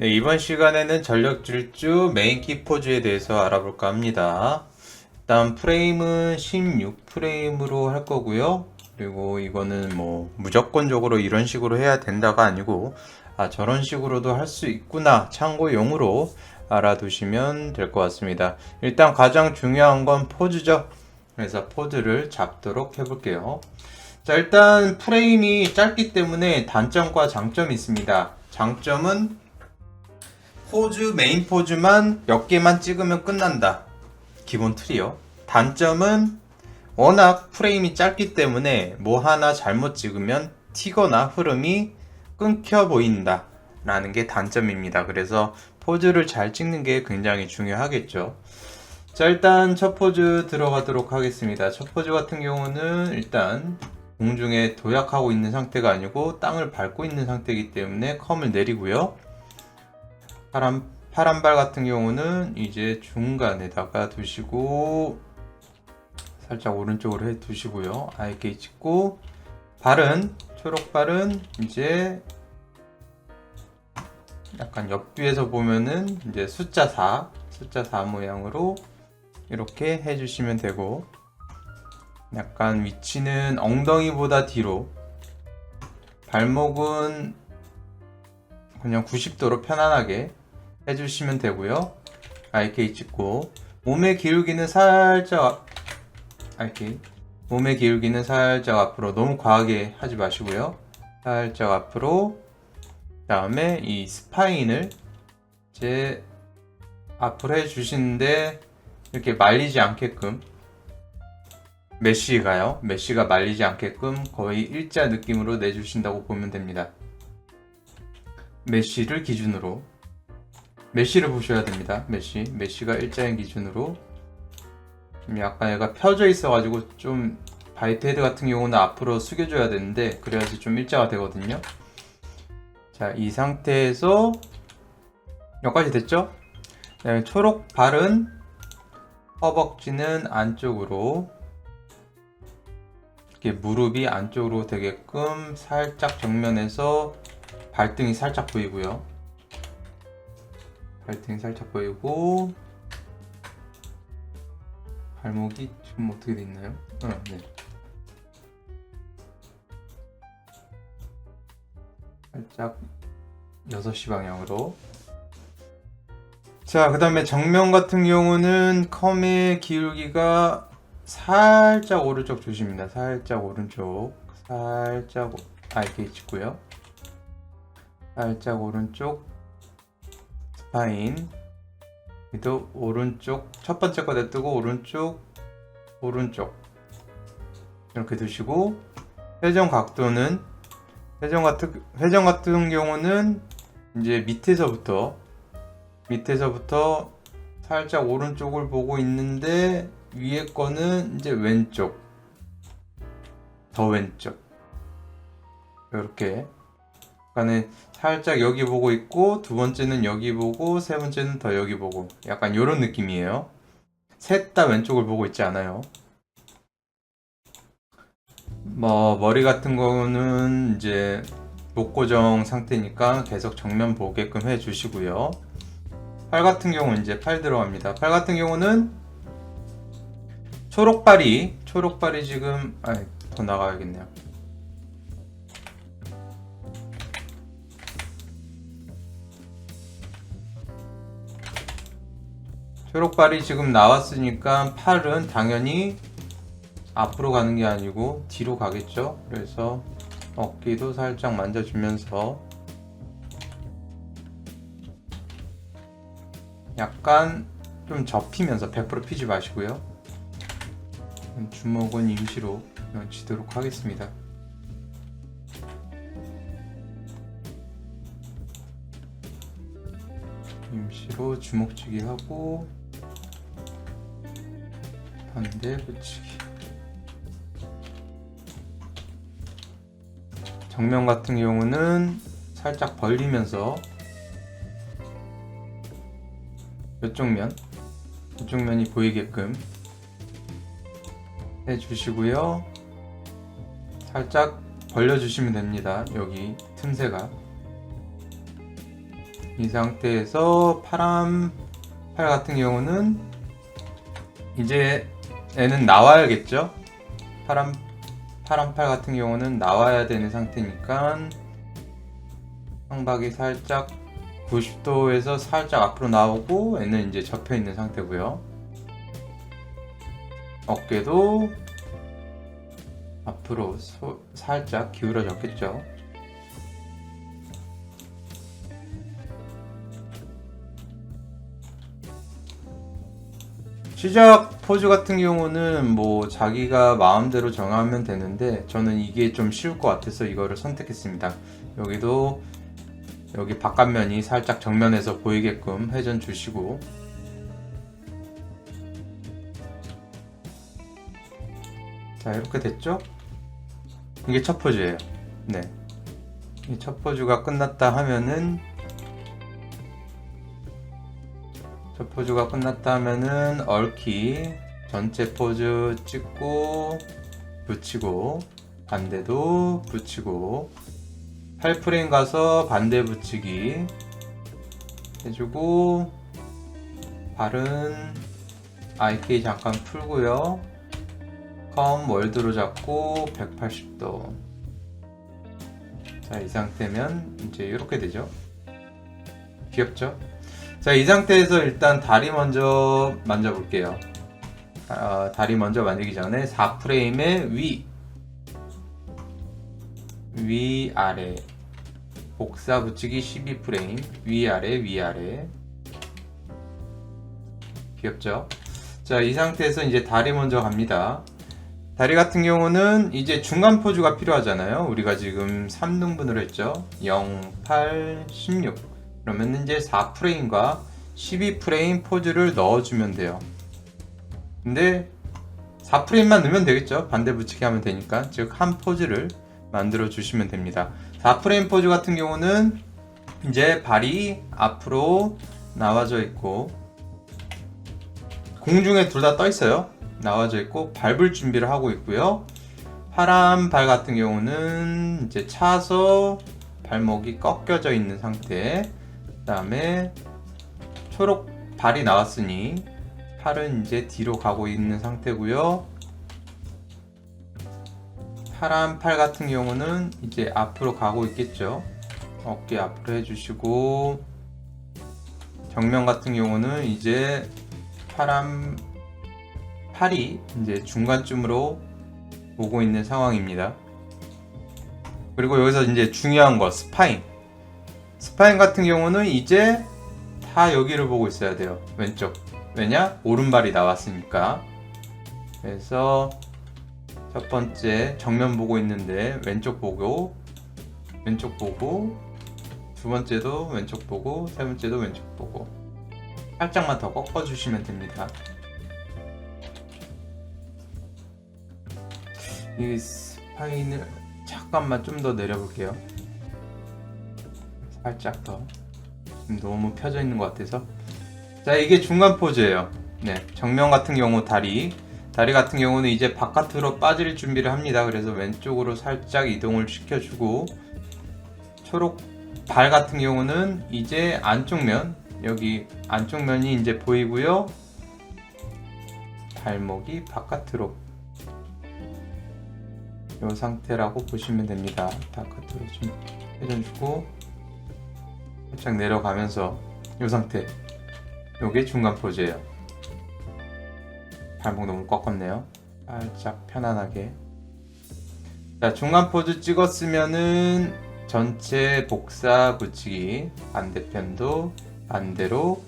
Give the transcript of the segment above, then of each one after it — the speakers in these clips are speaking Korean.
네, 이번 시간에는 전력 질주 메인 키 포즈에 대해서 알아볼까 합니다. 일단 프레임은 16프레임으로 할 거고요. 그리고 이거는 뭐 무조건적으로 이런 식으로 해야 된다가 아니고 아, 저런 식으로도 할 수 있구나 참고용으로 알아두시면 될 것 같습니다. 일단 가장 중요한 건 포즈죠. 그래서 포즈를 잡도록 해볼게요. 자, 일단 프레임이 짧기 때문에 단점과 장점이 있습니다. 장점은 포즈, 메인 포즈만 몇 개만 찍으면 끝난다. 기본 틀이요. 단점은 워낙 프레임이 짧기 때문에 뭐 하나 잘못 찍으면 튀거나 흐름이 끊겨 보인다. 라는 게 단점입니다. 그래서 포즈를 잘 찍는 게 굉장히 중요하겠죠. 자, 일단 첫 포즈 들어가도록 하겠습니다. 첫 포즈 같은 경우는 일단 공중에 도약하고 있는 상태가 아니고 땅을 밟고 있는 상태이기 때문에 컴을 내리고요. 파란, 파란발 같은 경우는 이제 중간에다가 두시고 살짝 오른쪽으로 해 두시고요. IK 찍고 발은 초록발은 이제 약간 옆뒤에서 보면은 이제 숫자 4 숫자 4 모양으로 이렇게 해주시면 되고 약간 위치는 엉덩이보다 뒤로 발목은 그냥 90도로 편안하게 해주시면 되고요. IK 찍고. 몸의 기울기는 살짝 앞- IK 몸의 기울기는 살짝 앞으로 너무 과하게 하지 마시고요. 살짝 앞으로 그 다음에 이 스파인을 이제 앞으로 해주시는데 이렇게 말리지 않게끔 메쉬가요. 메쉬가 말리지 않게끔 거의 일자 느낌으로 내주신다고 보면 됩니다. 메쉬를 기준으로 메쉬를 보셔야 됩니다. 메쉬 메쉬가 일자인 기준으로 좀 약간 얘가 펴져 있어가지고 좀 바이트 헤드 같은 경우는 앞으로 숙여줘야 되는데 그래야지 좀 일자가 되거든요. 자, 이 상태에서 여기까지 됐죠? 그다음에 초록 발은 허벅지는 안쪽으로 이렇게 무릎이 안쪽으로 되게끔 살짝 정면에서 발등이 살짝 보이고요. 발등이 살짝 보이고 발목이 지금 어떻게 돼 있나요? 응, 네. 살짝 6시 방향으로 자, 그 다음에 정면 같은 경우는 컴의 기울기가 살짝 오른쪽 조심입니다. 살짝 오른쪽. 살짝, 오- 아, 이렇게 찍고요. 살짝 오른쪽. 스파인. 또 오른쪽. 첫 번째 거 냅두고 오른쪽, 오른쪽. 이렇게 두시고, 회전 각도는, 회전 같은, 회전 같은 경우는 이제 밑에서부터 밑에서부터 살짝 오른쪽을 보고 있는데 위에 거는 이제 왼쪽 더 왼쪽 이렇게 약간은 살짝 여기 보고 있고 두 번째는 여기 보고 세 번째는 더 여기 보고 약간 이런 느낌이에요 셋 다 왼쪽을 보고 있지 않아요 뭐 머리 같은 거는 이제 목 고정 상태니까 계속 정면 보게끔 해 주시고요 팔 같은 경우는 이제 팔 들어갑니다. 팔 같은 경우는 초록발이 초록발이 지금 아니 더 나가야겠네요. 초록발이 지금 나왔으니까 팔은 당연히 앞으로 가는 게 아니고 뒤로 가겠죠. 그래서 어깨도 살짝 만져주면서 약간 좀 접히면서 100% 피지 마시고요. 주먹은 임시로 치도록 하겠습니다. 임시로 주먹치기 하고 반대 붙이기. 정면 같은 경우는 살짝 벌리면서 이쪽 면, 이쪽 면이 보이게끔 해주시고요. 살짝 벌려주시면 됩니다. 여기 틈새가 이 상태에서 파란 팔 같은 경우는 이제 애는 나와야겠죠? 파란 파란 팔 같은 경우는 나와야 되는 상태니까 황박이 살짝 90도에서 살짝 앞으로 나오고 애는 이제 접혀 있는 상태고요. 어깨도 앞으로 소- 살짝 기울어졌겠죠. 시작 포즈 같은 경우는 뭐 자기가 마음대로 정하면 되는데 저는 이게 좀 쉬울 것 같아서 이거를 선택했습니다. 여기도 여기 바깥면이 살짝 정면에서 보이게끔 회전 주시고 자 이렇게 됐죠? 이게 첫 포즈예요. 네. 이첫 포즈가 끝났다 하면은 첫 포즈가 끝났다 하면은 얽히 전체 포즈 찍고 붙이고 반대도 붙이고 8프레임 가서 반대 붙이기 해주고 발은 IK 잠깐 풀고요. 컴 월드로 잡고 180도. 자 이 상태면 이제 이렇게 되죠? 귀엽죠 자 이 상태에서 일단 다리 먼저 만져볼게요. 아, 다리 먼저 만지기 전에 4프레임의 위. 위 아래. 복사 붙이기 12프레임. 위 아래 위 아래. 귀엽죠? 자 이 상태에서 이제 다리 먼저 갑니다. 다리 같은 경우는 이제 중간 포즈가 필요하잖아요. 우리가 지금 3등분을 했죠? 0, 8, 16 그러면 이제 4프레임과 12프레임 포즈를 넣어주면 돼요. 근데 4프레임만 넣으면 되겠죠? 반대 붙이기 하면 되니까. 즉 한 포즈를 만들어 주시면 됩니다. 4프레임 포즈 같은 경우는 이제 발이 앞으로 나와져 있고 공중에 둘 다 떠 있어요. 나와져 있고 밟을 준비를 하고 있고요. 파란 발 같은 경우는 이제 차서 발목이 꺾여져 있는 상태. 그 다음에 초록 발이 나왔으니 팔은 이제 뒤로 가고 있는 상태고요 파란 팔 같은 경우는 이제 앞으로 가고 있겠죠. 어깨 앞으로 해주시고 정면 같은 경우는 이제 파란 팔이 이제 중간쯤으로 오고 있는 상황입니다. 그리고 여기서 이제 중요한 거 스파인. 스파인 같은 경우는 이제 다 여기를 보고 있어야 돼요. 왼쪽. 왜냐? 오른발이 나왔으니까. 그래서 첫 번째 정면 보고 있는데 왼쪽 보고 왼쪽 보고 두 번째도 왼쪽 보고 세 번째도 왼쪽 보고 살짝만 더 꺾어 주시면 됩니다. 이 스파인을 잠깐만 좀 더 내려볼게요. 살짝 더 지금 너무 펴져 있는 것 같아서 자 이게 중간 포즈예요. 네 정면 같은 경우 다리 다리 같은 경우는 이제 바깥으로 빠질 준비를 합니다. 그래서 왼쪽으로 살짝 이동을 시켜주고 초록 발 같은 경우는 이제 안쪽 면 여기 안쪽 면이 이제 보이고요. 발목이 바깥으로 이 상태라고 보시면 됩니다. 바깥으로 좀 해줘주고 살짝 내려가면서 이 상태. 요게 중간 포즈예요. 발목 너무 꺾었네요. 살짝 편안하게. 자, 중간 포즈 찍었으면은 전체 복사 붙이기, 반대편도 반대로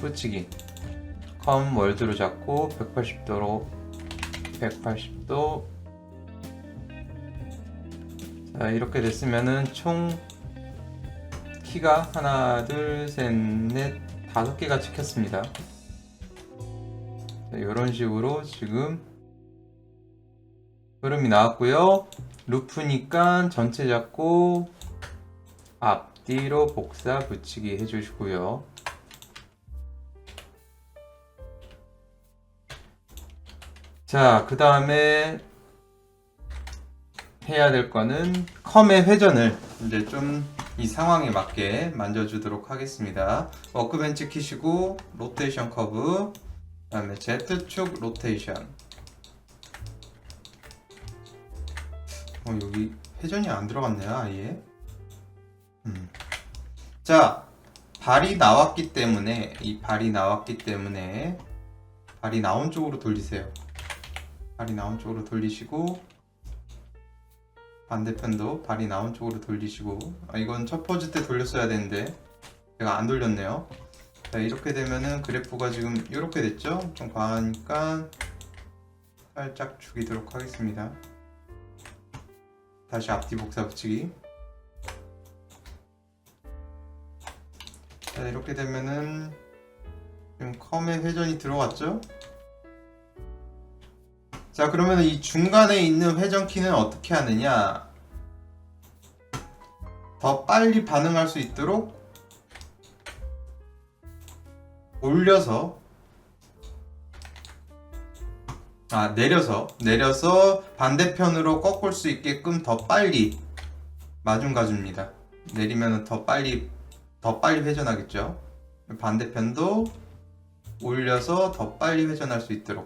붙이기. 컴 월드로 잡고 180도로 180도 자, 이렇게 됐으면은 총 키가 하나, 둘, 셋, 넷, 다섯 개가 찍혔습니다. 자, 이런 식으로 지금 흐름이 나왔고요. 루프니까 전체 잡고 앞뒤로 복사 붙이기 해주시고요. 자, 그 다음에 해야 될 거는 컴의 회전을 이제 좀 이 상황에 맞게 만져주도록 하겠습니다. 워크벤치 키시고 로테이션 커브 그다음에 Z축 로테이션 어 여기 회전이 안 들어갔네요 아예 음. 자 발이 나왔기 때문에 이 발이 나왔기 때문에 발이 나온 쪽으로 돌리세요 발이 나온 쪽으로 돌리시고 반대편도 발이 나온 쪽으로 돌리시고 아, 이건 첫 포즈 때 돌렸어야 되는데 제가 안 돌렸네요. 자 이렇게 되면은 그래프가 지금 이렇게 됐죠? 좀 과하니까 살짝 죽이도록 하겠습니다. 다시 앞뒤 복사 붙이기. 자 이렇게 되면은 지금 컴에 회전이 들어갔죠 자 그러면 이 중간에 있는 회전키는 어떻게 하느냐? 더 빨리 반응할 수 있도록 올려서 아 내려서 내려서 반대편으로 꺾을 수 있게끔 더 빨리 마중 가줍니다. 내리면 더 빨리 더 빨리 회전하겠죠? 반대편도 올려서 더 빨리 회전할 수 있도록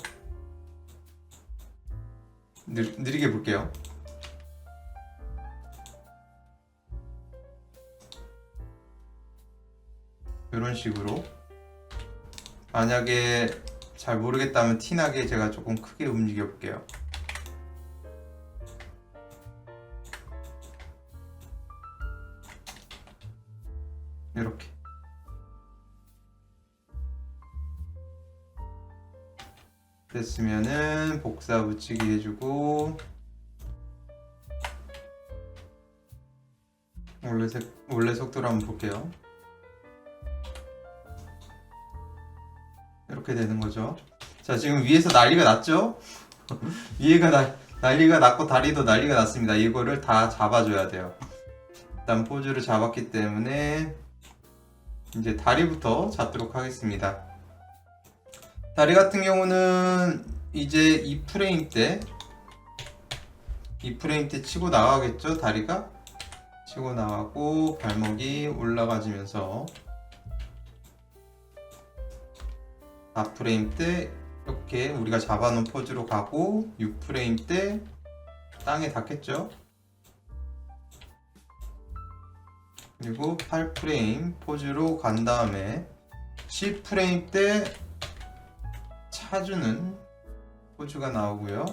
느, 느리게 볼게요. 이런 식으로 만약에 잘 모르겠다면 티나게 제가 조금 크게 움직여 볼게요. 됐으면은 복사 붙이기 해주고 원래 색 원래 속도로 한번 볼게요. 이렇게 되는 거죠. 자 지금 위에서 난리가 났죠? 위에가 나, 난리가 났고 다리도 난리가 났습니다. 이거를 다 잡아줘야 돼요. 일단 포즈를 잡았기 때문에 이제 다리부터 잡도록 하겠습니다. 다리 같은 경우는 이제 이 프레임 때, 이 프레임 때 치고 나가겠죠, 다리가? 치고 나가고 발목이 올라가지면서 4프레임 때 이렇게 우리가 잡아놓은 포즈로 가고 6프레임 때 땅에 닿겠죠? 그리고 8프레임 포즈로 간 다음에 10프레임 때 차주는 포즈가 나오고요.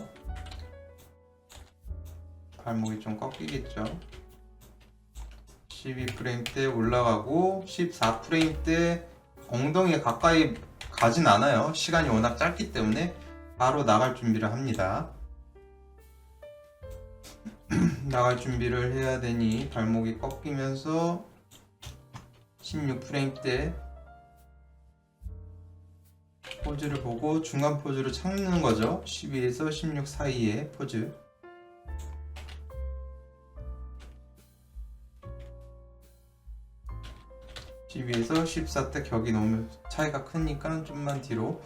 발목이 좀 꺾이겠죠. 12프레임 때 올라가고 14프레임 때 엉덩이에 가까이 가진 않아요. 시간이 워낙 짧기 때문에 바로 나갈 준비를 합니다. 나갈 준비를 해야 되니 발목이 꺾이면서 16프레임 때 포즈를 보고 중간 포즈를 찾는 거죠. 12에서 16 사이의 포즈. (12) 에서 (14) 때 격이 너무 차이가 크니까 좀만 뒤로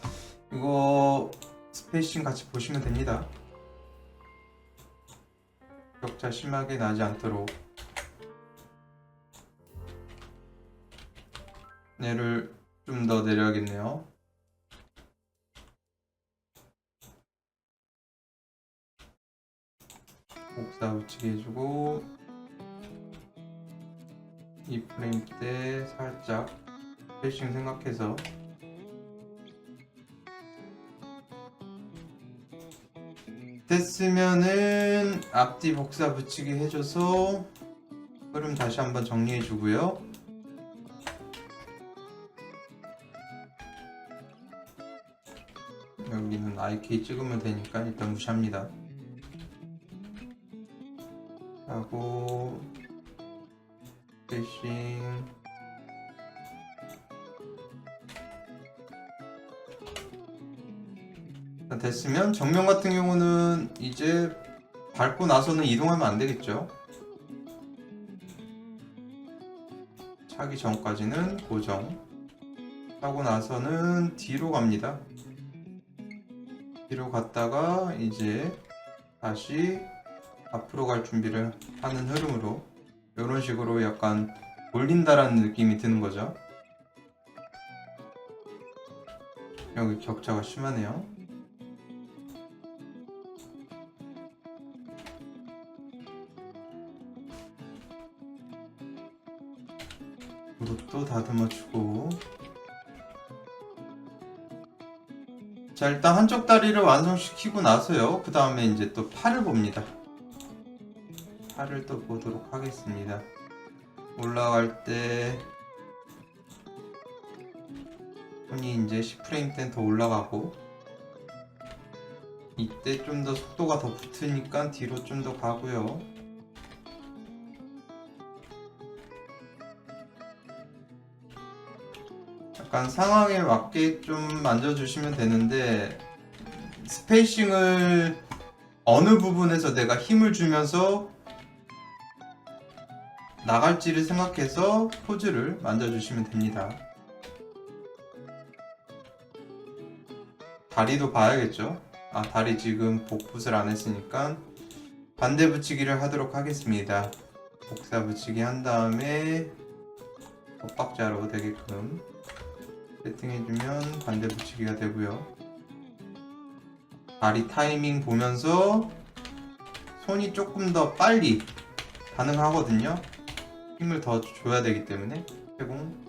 이거 스페이싱 같이 보시면 됩니다 격차 심하게 나지 않도록 얘를 좀 더 내려야겠네요 복사 붙이게 해주고 이 프레임 때 살짝 패싱 생각해서 됐으면은 앞뒤 복사 붙이기 해줘서 흐름 다시 한번 정리해 주고요. 여기는 IK 찍으면 되니까 일단 무시합니다 하고 패싱 자, 됐으면 정면 같은 경우는 이제 밟고 나서는 이동하면 안 되겠죠? 차기 전까지는 고정. 하고 나서는 뒤로 갑니다. 뒤로 갔다가 이제 다시 앞으로 갈 준비를 하는 흐름으로 이런 식으로 약간 올린다라는 느낌이 드는 거죠. 여기 격차가 심하네요. 무릎도 다듬어주고 자 일단 한쪽 다리를 완성시키고 나서요 그 다음에 이제 또 팔을 봅니다 팔을 또 보도록 하겠습니다. 올라갈 때 손이 이제 10프레임 땐 더 올라가고 이때 좀 더 속도가 더 붙으니까 뒤로 좀 더 가고요. 약간 상황에 맞게 좀 만져주시면 되는데 스페이싱을 어느 부분에서 내가 힘을 주면서 나갈지를 생각해서 포즈를 만져주시면 됩니다. 다리도 봐야겠죠? 아, 다리 지금 복붙을 안 했으니까 반대 붙이기를 하도록 하겠습니다. 복사 붙이기 한 다음에 엇박자로 되게끔 세팅해주면 반대 붙이기가 되고요. 다리 타이밍 보면서 손이 조금 더 빨리 가능하거든요. 힘을 더 줘야 되기 때문에 세공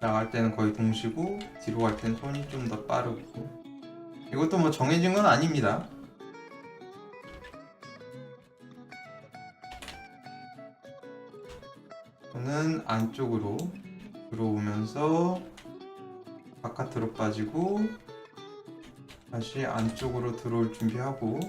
나갈 때는 거의 동시고 뒤로 갈 때는 손이 좀 더 빠르고 이것도 뭐 정해진 건 아닙니다. 손은 안쪽으로 들어오면서 바깥으로 빠지고 다시 안쪽으로 들어올 준비하고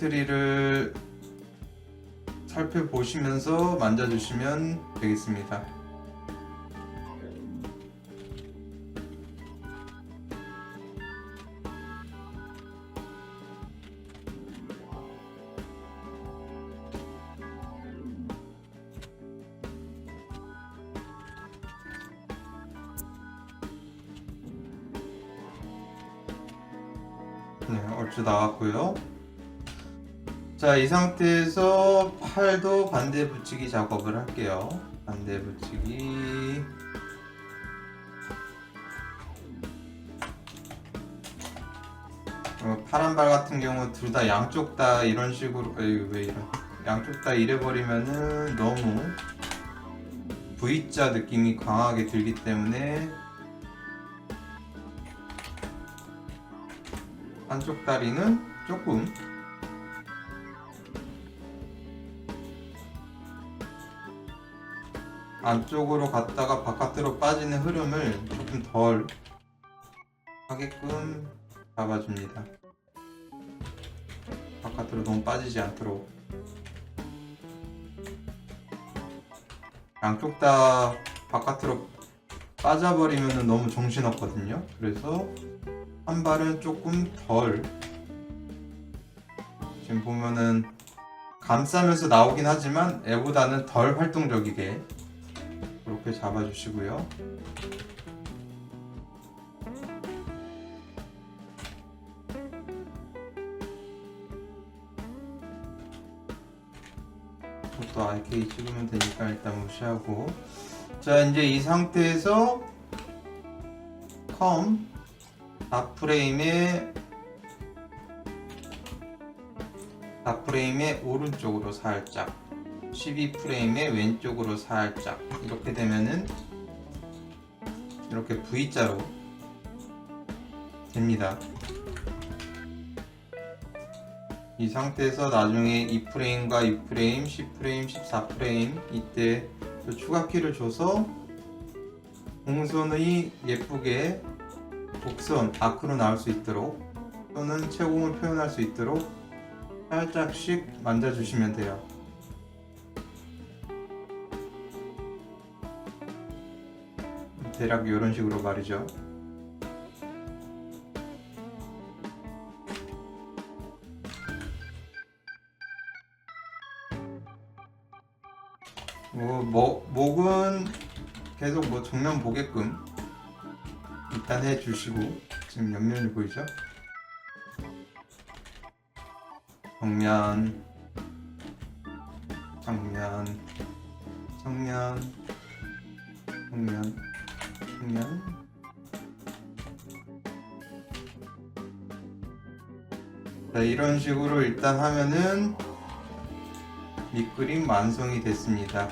트라젝트리를 살펴보시면서 만져주시면 되겠습니다. 네, 얼추 나왔고요. 자, 이 상태에서 팔도 반대 붙이기 작업을 할게요. 반대 붙이기. 어, 파란 발 같은 경우 둘 다 양쪽 다 이런 식으로 에이, 왜 이런 양쪽 다 이래 버리면은 너무 V자 느낌이 강하게 들기 때문에 한쪽 다리는 조금 안쪽으로 갔다가 바깥으로 빠지는 흐름을 조금 덜 하게끔 잡아줍니다. 바깥으로 너무 빠지지 않도록 양쪽 다 바깥으로 빠져버리면 너무 정신없거든요. 그래서 한 발은 조금 덜 지금 보면은 감싸면서 나오긴 하지만 애보다는 덜 활동적이게 그렇게 잡아주시고요. 또 RK 찍으면 되니까 일단 무시하고 자 이제 이 상태에서 컴 4프레임에 4프레임의 오른쪽으로 살짝 12프레임의 왼쪽으로 살짝 이렇게 되면은 이렇게 V자로 됩니다. 이 상태에서 나중에 2프레임과 6프레임, 10프레임, 14프레임 이때 또 추가키를 줘서 공손의 예쁘게 곡선 아크로 나올 수 있도록 또는 채공을 표현할 수 있도록 살짝씩 만져주시면 돼요. 대략 이런 식으로 말이죠. 뭐, 뭐, 목은 계속 뭐 정면 보게끔 일단 해주시고 지금 옆면이 보이죠? 정면 정면 정면 정면 정면 자 이런 식으로 일단 하면은 밑그림 완성이 됐습니다